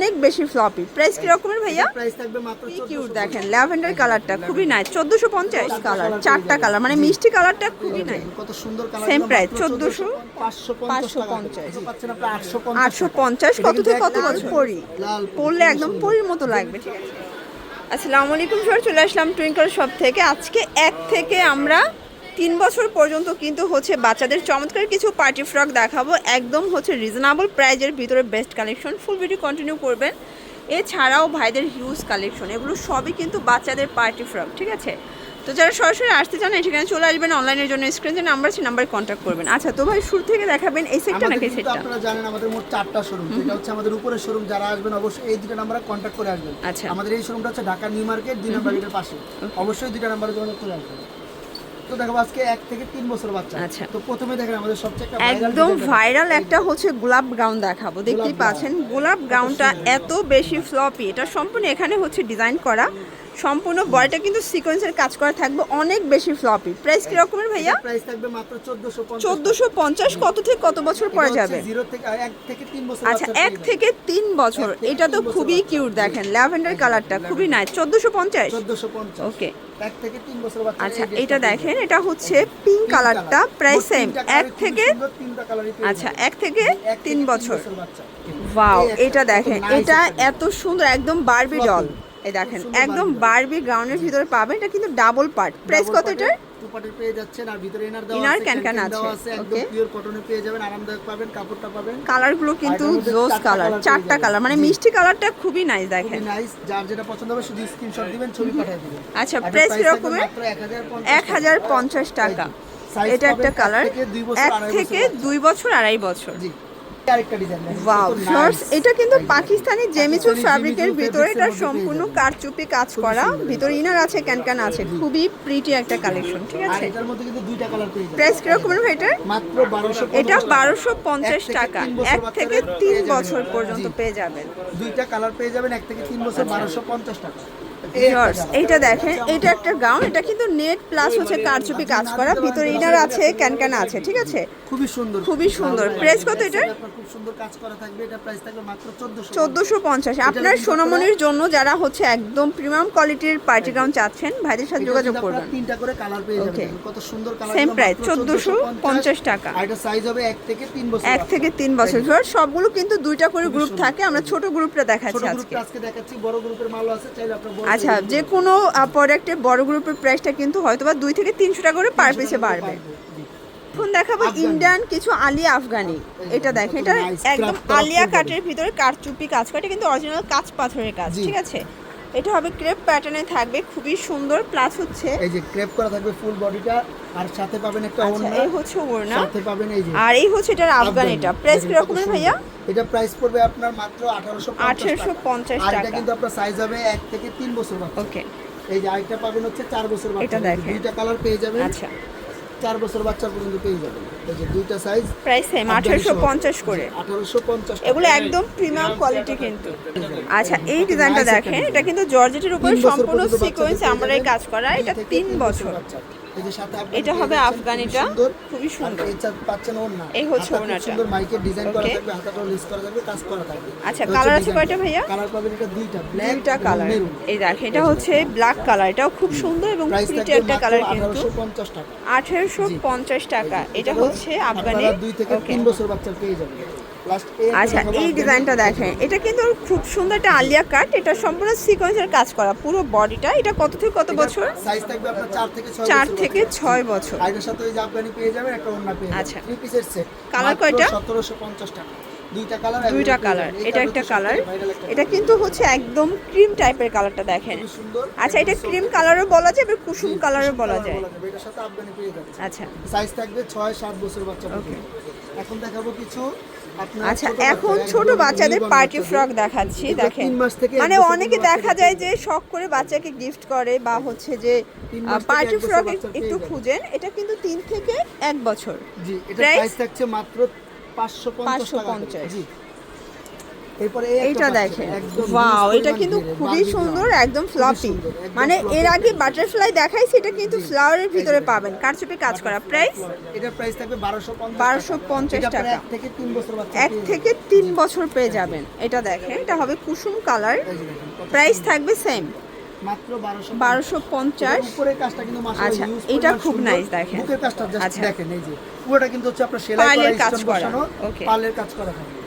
অনেক বেশি floppy price কি রকমের ভাইয়া? প্রাইস থাকবে মাত্র কিউট দেখেন ল্যাভেন্ডার কালারটা খুবই নাই চোদ্দোশো পঞ্চাশ কালার চারটা কালার মানে মিষ্টি কালারটা খুবই নাই কত সুন্দর কালার Same price, 1400, 550 550 850 আটশো পঞ্চাশ কত থেকে কত বছর পরি। পরলে একদম পরির মতো লাগবে ঠিক আছে। আসসালামু আলাইকুম স্যার চলে আসলাম টুইঙ্কল শপ থেকে। আজকে এক থেকে আমরা তিন বছর পর্যন্ত কিন্তু হচ্ছে বাচ্চাদের চমৎকার কিছু পার্টি ফ্রক দেখাবো। একদম হচ্ছে রিজনেবল প্রাইজের ভিতরে best collection full video continue করবেন। এছাড়াও ভাইদের হিউজ কালেকশন এগুলো সবই কিন্তু বাচ্চাদের পার্টি ফ্রক ঠিক আছে? তো যারা সরাসরি আসতে চান সেখানে চলে আসবেন অনলাইনের জন্য। স্ক্রিন যে নাম্বার আছে নাম্বারে কন্ট্যাক্ট করবেন। আচ্ছা তো ভাই শুরু থেকে দেখাবেন এই সেটটা নাকি সেটটা আপনারা জানেন আমাদের মোট চারটা শোরুম এটা হচ্ছে আমাদের উপরের শোরুম যারা আসবেন অবশ্যই এই দুটো নাম্বারে কন্ট্যাক্ট করে আসবেন। আচ্ছা। আমাদের এই শোরুমটা হচ্ছে ঢাকা নিউ মার্কেট দুই নাম্বার গেটের পাশে অবশ্যই দুটো নাম্বারে যোগাযোগ করে আসবেন। তো দেখো আজকে এক থেকে তিন বছর বাচ্চা। আচ্ছা। তো প্রথমে দেখেন আমাদের সবচেয়ে একটা একদম ভাইরাল একটা হচ্ছে গোলাপ গাউন দেখাবো। দেখতেই পাচ্ছেন গোলাপ গাউনটা এত বেশি ফ্লপি এটা সম্পূর্ণ এখানে হচ্ছে ডিজাইন করা। সম্পূর্ণ বডিটা কিন্তু সিকোয়েন্সের কাজ করা থাকবে অনেক বেশি ফ্লপি প্রাইস কি রকমের ভাইয়া? প্রাইস থাকবে মাত্র 1450 চোদ্দোশো পঞ্চাশ কত থেকে কত বছর পরে যাবে? জিরো থেকে এক থেকে তিন বছর আচ্ছা এক থেকে তিন বছর। এটা তো খুবই কিউট দেখেন ল্যাভেন্ডার কালারটা খুবই নাই চোদ্দোশো পঞ্চাশ? যাবেন। 1450 ওকে এক থেকে তিন বছর বাচ্চা আচ্ছা এটা দেখেন এটা হচ্ছে পিঙ্ক কালারটা প্রায় সেম এক থেকে আচ্ছা। এক থেকে এক থেকে তিন বছর। বাচ্চা। ওয়াও এটা দেখেন এটা এত সুন্দর একদম বারবি ডল এই দেখেন একদম বারবি গ্রাউন্ডের ভিতরে পাবেন। এটা কিন্তু ডাবল পার্ট প্রাইস কত এটার? দুপাটের পেয়ে যাচ্ছেন আর ভিতরে ইনার দেওয়া আছে একদম পিওর কটনে পেয়ে যাবেন আরামদায়ক পাবেন কাপড়টা পাবেন। কালারগুলো কিন্তু জোস কালার চারটা কালার মানে মিষ্টি কালারটা খুবই নাইস দেখেন। নাইস যার যেটা পছন্দ হবে শুধু স্ক্রিনশট দিবেন ছবি পাঠিয়ে দিবেন। আচ্ছা প্রাইস price থাকবে 1050 এক হাজার পঞ্চাশ টাকা। এটা একটা কালার থেকে দুই বছর, এক আড়াই থেকে বছর দুই বছর আড়াই বছর। জি। আরেকটা ডিজাইন ওয়াও এটা কিন্তু পাকিস্তানি জেমিচু পাকিস্তানি ফ্যাব্রিকের ভিতরে এটা সম্পূর্ণ কারচুপি কাজ করা। ভিতরে ইনার আছে ক্যানকান আছে। খুবই প্রিটি একটা কালেকশন ঠিক আছে? এটার মধ্যে কিন্তু দুইটা কালার পেয়ে যাবেন। প্রাইস কিরকমের ভাই এটার? মাত্র 1250 এটা টাকা। বারোশো পঞ্চাশ টাকা। এক থেকে তিন বছর পর্যন্ত পেয়ে যাবেন। দুইটা কালার পেয়ে যাবেন এক থেকে তিন বছর বারোশো পঞ্চাশ টাকা। Yours, এইটা দেখেন এটা একটা গাউন এটা কিন্তু নেট প্লাস হচ্ছে কারচুপি কাজ করা। ভিতরে ইনার আছে ক্যানকান আছে ঠিক আছে? খুবই সুন্দর। খুবই সুন্দর। Price কত? আপনার খুব সুন্দর কাজ করা থাকবে। এটা প্রাইস থাকবে মাত্র 1400 চোদ্দোশো পঞ্চাশ। আপনার কিন্তু সোনামণির জন্য যারা হচ্ছে একদম প্রিমিয়াম কোয়ালিটির পার্টি গাউন চাচ্ছেন ভাইদের সাথে যোগাযোগ করবেন। তিনটা করে কালার পেয়ে. যাবেন। কত সুন্দর কালার Same price, 1450 টাকা। আর এটা সাইজ হবে এক থেকে তিন বছর এক থেকে বছর। ধর সবগুলো কিন্তু দুইটা করে গ্রুপ থাকে। আমরা ছোট গ্রুপটা দেখাচ্ছি আজকে। গ্রুপটা আজকে দেখাচ্ছি বড় গ্রুপের মালও আছে চাইলে আপনার আচ্ছা যে কোনো প্রোডাক্টের বড় গ্রুপের প্রাইসটা কিন্তু হয়তো বা দুই থেকে তিনশো টাকা করে পার পিসে বাড়বে। এখন দেখাবো ইন্ডিয়ান কিছু আলিয়া আফগানি। এটা দেখেন এটা একদম আলিয়া কাঠের কাটের ভিতরে কারচুপি কাজ করে এটা কিন্তু অরিজিনাল কাঁচ পাথরের কাজ ঠিক আছে? এটা হবে ক্রেপ প্যাটার্নে থাকবে খুবই সুন্দর প্লাস হচ্ছে এই যে ক্রেপ করা থাকবে ফুল বডিটা আর সাথে পাবেন একটা আচ্ছা ওড়না এই হচ্ছে ওড়না সাথে পাবেন এই যে আর এই হচ্ছে এটার আফগানিটা প্রাইস দেখেন কত কিরকমের সুন্দর। ভাইয়া? এটা প্রাইস পড়বে আপনার মাত্র 1850 1850 আর এটা কিন্তু আপনার সাইজ হবে 1 থেকে 3 বছর ওকে এই যে আরেকটা পাবেন হচ্ছে 4 বছর বাচ্চা এটা দেখেন। দুইটা কালার পেয়ে যাবেন। আচ্ছা। 4 বছর বাচ্চা পর্যন্ত পেয়ে যাবেন এই যে দুইটা সাইজ প্রাইস সেম আঠারোশো পঞ্চাশ করে। 1850 এগুলো একদম প্রিমিয়াম কোয়ালিটি কিন্তু। আচ্ছা এই ডিজাইনটা দেখেন এটা কিন্তু জর্জেটের উপর সম্পূর্ণ সিকোয়েন্স আমরাই আমরা এই কাজ করা এটা তিন বছর এটা হবে আফগানিটা। খুবই সুন্দর। এই পাচ্ছেন ওড়না। এই হচ্ছে ওড়নাটা। সুন্দর মাইকের ডিজাইন করা থাকবে হাতাটাও লেস করা থাকবে কাজ করা থাকবে। আচ্ছা, কালার আছে কয়টা ভাইয়া? কালার পাবেন এটা দুইটা ব্ল্যাক দুইটা কালার এই দেখেন এটা হচ্ছে ব্ল্যাক কালার এটাও খুব সুন্দর এবং প্রিটি একটা কালার কিন্তু 1850 টাকা। আঠারোশো পঞ্চাশ টাকা। এটা হচ্ছে আফগানি। দুই থেকে তিন বছর বাচ্চা পেয়ে লাস্ট আচ্ছা এই ডিজাইনটা দেখেন। এটা কিন্তু খুব সুন্দর একটা আলিয়া কাট এটা সম্পূর্ণ সিকোয়েন্সের কাজ করা। পুরো বডিটা এটা কত থেকে কত বছর? সাইজ থাকবে আপনার 4 থেকে 6 চার থেকে ছয় বছর। এর সাথে ওই যে আফগানি পেয়ে যাবেন একটা ওড়না পেয়ে আচ্ছা। থ্রি পিসের সেট কালার কয়টা? 1750 টাকা। দুইটা কালার দুইটা কালার এটা একটা কালার এটা কিন্তু হচ্ছে একদম ক্রিম টাইপের কালারটা দেখেন। আচ্ছা এটা ক্রিম কালারও বলা যায় আবার কুসুম কালারও বলা যায় এটার সাথে আফগানি পেয়ে যাচ্ছে আচ্ছা। সাইজ থাকবে 6 7 বছর বাচ্চা পর্যন্ত। এখন দেখাবো কিছু। আচ্ছা এখন ছোট বাচ্চাদের পার্টি ফ্রক দেখাচ্ছি দেখেন। মানে অনেকে দেখা যায় যে শখ করে বাচ্চাকে গিফট করে বা হচ্ছে যে পার্টি ফ্রক একটু। খুঁজেন এটা কিন্তু তিন থেকে এক বছর। জি এটা প্রাইস থাকছে মাত্র 550 টাকা এইটা দেখেন। ওয়াও এটা কিন্তু খুবই সুন্দর একদম ফ্লপি মানে এর আগে বাটারফ্লাই দেখাইছি এটা কিন্তু ফ্লাওয়ারের ভিতরে পাবেন কারচুপি কাজ করা। প্রাইস এটার প্রাইস থাকবে 1250 এটা টাকা। থেকে তিন বছর এক থেকে তিন বছর পেয়ে যাবেন। এটা দেখেন এটা হবে কুসুম কালার প্রাইস থাকবে সেম মাত্র বারোশো বারোশো পঞ্চাশ। উপরের কাজটা কিন্তু আচ্ছা, এটা খুব nice দেখেন। বুকের কাজটা আচ্ছা। দেখেন এই যে। পুরোটা কিন্তু হচ্ছে আপনার সেলাই করা বসানো পার্লের কাজ করা থাকে।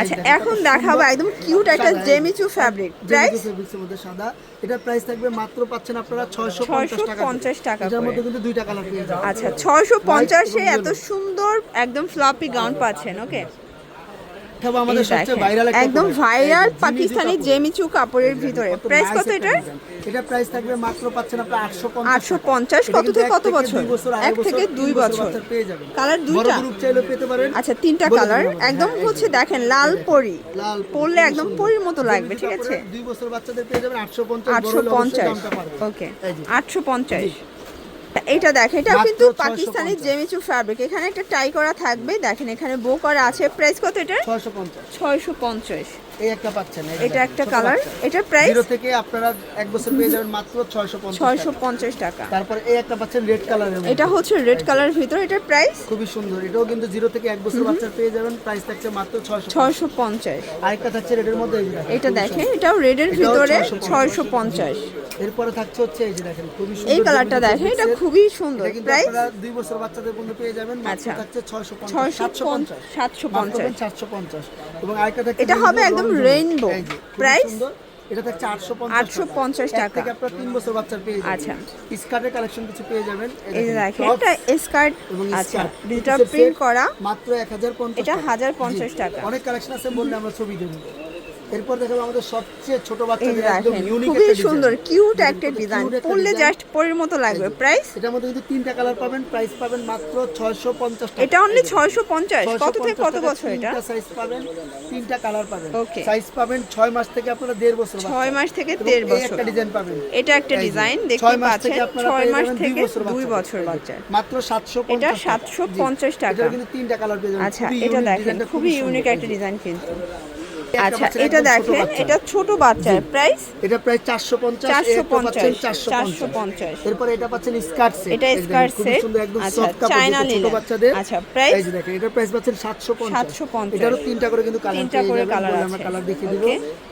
আচ্ছা এখন দেখাবো একদম কিউট একটা জেমিচু ফ্যাব্রিক প্রাইস মধ্যে সাদা। এটার প্রাইস থাকবে মাত্র পাচ্ছেন আপনারা 650 টাকা 650 টাকা এটার মধ্যে কিন্তু দুইটা কালার পেয়ে যাবেন। আচ্ছা ছয়শো পঞ্চাশে এত সুন্দর একদম ফ্লপি গাউন পাচ্ছেন ওকে তবে আমাদের সবচেয়ে ভাইরাল একদম ভাইরাল পাকিস্তানি জিমিচু কাপড়ের ভিতরে। প্রাইস কত এটার? এটা প্রাইস থাকবে মাত্র পাচ্ছেন আপনারা 850 আটশো পঞ্চাশ এটা কত থেকে কত বছর? এক থেকে দুই বছর কালার দুইটা। গ্রুপ চাইলেও পেতে পারেন। আচ্ছা তিনটা কালার। একদম হ্যাঁ, হচ্ছে দেখেন লাল পরি। লাল পরলে একদম পরির মতো লাগবে ঠিক আছে? দুই বছর বাচ্চাদের পেয়ে যাবেন 850 আটশো বড় হলে অবশ্যই পঞ্চাশ। দামটা পারবে ওকে এই যে। আটশো পঞ্চাশ। এটা দেখেন এটা কিন্তু 650 পাকিস্তানি জেমিচু ফ্যাব্রিক এখানে একটা টাই করা থাকবে দেখেন এখানে বো করা আছে। প্রাইস কত এটা 650 ছয়শো পঞ্চাশ। এই একটা পাচ্ছেন এটা একটা কালার। এটার প্রাইস জিরো থেকে আপনারা এক বছর পেয়ে যাবেন মাত্র 650 টাকা। তারপরে এই একটা পাচ্ছেন রেড কালারের এটা হচ্ছে রেড কালার ভিতর এটার প্রাইস খুবই সুন্দর। এটাও কিন্তু জিরো থেকে এক বছর বাচ্চা পেয়ে যাবেন। প্রাইস থাকছে মাত্র 600 ছয়শো পঞ্চাশ। আরেকটা থাকছে রেডের মধ্যে এটা দেখেন এটাও রেডের ভিতরে 650 ছয়শো পঞ্চাশ। এরপরে থাকছে হচ্ছে এই যে দেখেন খুবই সুন্দর এই কালারটা দেখেন এটা খুবই সুন্দর। প্রাইস আপনারা দুই বছর বাচ্চাদের পর্যন্ত পেয়ে যাবেন। মাত্র আচ্ছা। থাকছে 650 ছয়শো 750 পঞ্চাশ। 750 এবং আরেকটা থাকছে এটা হবে একদম রং প্রাইস এটাতে চারশো আটশো পঞ্চাশ Price? এটা থাকছে 850 850 এক টাকা। থেকে আপনার তিন বছর বাচ্চার পেয়ে আচ্ছা। স্কার্টের কালেকশন কিছু পেয়ে যাবেন এই দেখেন এটা স্কার্ট আচ্ছা ডিজিটাল প্রিন্ট করা মাত্র 1050 এটা টাকা। 1050 জি, টাকা। অনেক কালেকশন আছে বললে আমরা ছবি দেব এরপর দেখাবো আমাদের সবচেয়ে ছোট বাচ্চাদের একদম ইউনিক খুবই সুন্দর কিউট একটা ডিজাইন পরলে জাস্ট পরের মতো লাগবে। প্রাইস এটার মধ্যে কিন্তু তিনটা কালার পাবেন। প্রাইস পাবেন মাত্র 650 টাকা। এটা অনলি ছয়শো পঞ্চাশ। কত থেকে কত বছর এটা? তিনটা সাইজ পাবেন। তিনটা কালার পাবেন। সাইজ পাবেন 6 মাস থেকে আপনারা দেড় বছর বাচ্চা। ছয় মাস থেকে এবং দেড় এই বছর। একটা ডিজাইন পাবেন। এটা একটা ডিজাইন দেখতে পাচ্ছেন থেকে আপনারা ছয় মাস যাবেন থেকে দুই বাচ্চা। বছর বাচ্চা। মাত্র 750 এটা টাকা। 750 টাকা। এটার কিন্তু তিনটা কালার পেয়ে যাবেন। আচ্ছা এটা দেখেন খুবই ইউনিক একটা ডিজাইন কিন্তু। আচ্ছা এটা দেখেন। এটা ছোট বাচ্চার প্রাইস? এটা প্রায় 450 চারশো এটা পাচ্ছেন পঞ্চাশ 450 450 এরপর এটা পাচ্ছেন স্কার্ট সেট। এটা স্কার্ট সেট। একদম আচ্ছা সফট কাপড় চায়না যেটা ছোট বাচ্চাদের। আচ্ছা প্রাইস? এই দেখেন এটা প্রাইস পাচ্ছেন 750 750 এটারও তিনটা করে কিন্তু কালার তিনটা করে colour আমরা কালার দেখিয়ে দিব.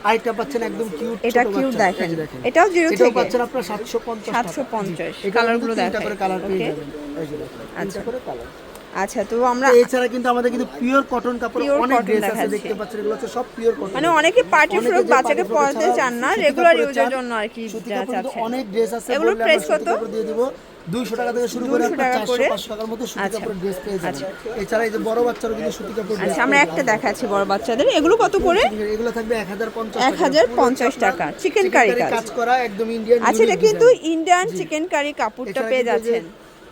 আরেকটা পাচ্ছেন একদম কিউট এটা cute দেখেন। এটাও এটাও থেকে। পাচ্ছেন আপনারা 750 টাকা। 750 জি, এটারও colour কিন্তু গুলো তিনটা করে কালার পেয়ে যাবেন। এই যে দেখেন তিনটা আচ্ছা। করে কালার। আচ্ছা তো আমরা এছাড়া কিন্তু আমাদের কিন্তু পিওর কটন কাপড় অনেক ড্রেস আছে দেখতে পাচ্ছেন এগুলো হচ্ছে সব পিওর কটন মানে অনেকে পার্টি ফ্রক বাচ্চাকে পরাতে চান না রেগুলার ইউজের জন্য আর কি কাপড়ে কিন্তু চাচ্ছেন অনেক ড্রেস আছে বললে আমরা কত? দিয়ে দিব 200 টাকা থেকে শুরু করে 200 আপনার টাকা 400 500 টাকার মধ্যে সুতি আচ্ছা। কাপড়ের ড্রেস পেয়ে যাবেন। আচ্ছা। এছাড়া এই যে বড় বাচ্চারও কিন্তু সুতি কাপড় dress আচ্ছা আমরা একটা দেখাচ্ছি বড় বাচ্চাদের। এগুলো কত করে? এগুলো থাকবে 1050 1050 টাকা। চিকেন কারি কাজ। কাজ করা একদম ইন্ডিয়ান আচ্ছা এটা কিন্তু ইন্ডিয়ান চিকেন কারি কাপড়টা পেয়ে যাচ্ছেন।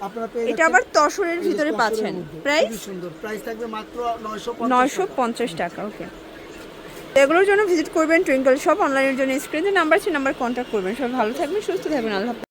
আপনারা পেয়ে এটা আবার তসরের ভিতরে পাচ্ছেন। প্রাইস? সুন্দর। প্রাইস থাকবে মাত্র 950 নয়শো পঞ্চাশ টাকা ওকে। এগুলোর জন্য ভিজিট করবেন টুইঙ্কল শপ অনলাইনের জন্য স্ক্রিনে নাম্বার আছে নাম্বার কন্ট্যাক্ট করবেন। সব ভালো থাকবেন সুস্থ থাকবেন আল্লাহ।